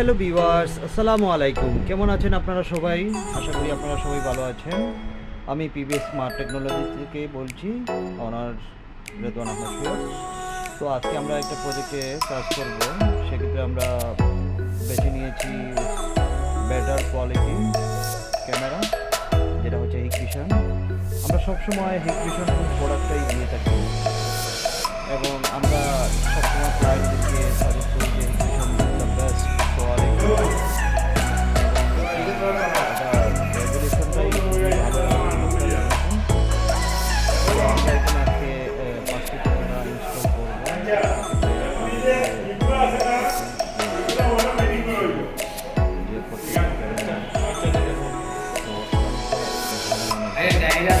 Hello viewers আসসালামু আলাইকুম কেমন আছেন আপনারা সবাই? আশা করি আপনারা সবাই ভালো আছেন। আমি পিবিএস স্মার্ট টেকনোলজি থেকে বলছি, অনার রেদওয়ান আহমদ তো আজকে আমরা একটা প্রজেক্টে কাজ করব। সেক্ষেত্রে আমরা বেছে নিয়েছি বেটার কোয়ালিটি ক্যামেরা যেটা হচ্ছে হিকভিশন আমরা সবসময় হিকভিশন প্রোডাক্টটাই নিয়ে থাকি। এবং আমরা সবসময় ক্লায়েন্টদেরকে ক্যামেরা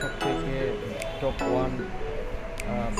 সব থেকে টপ ওয়ান পজিশন হচ্ছে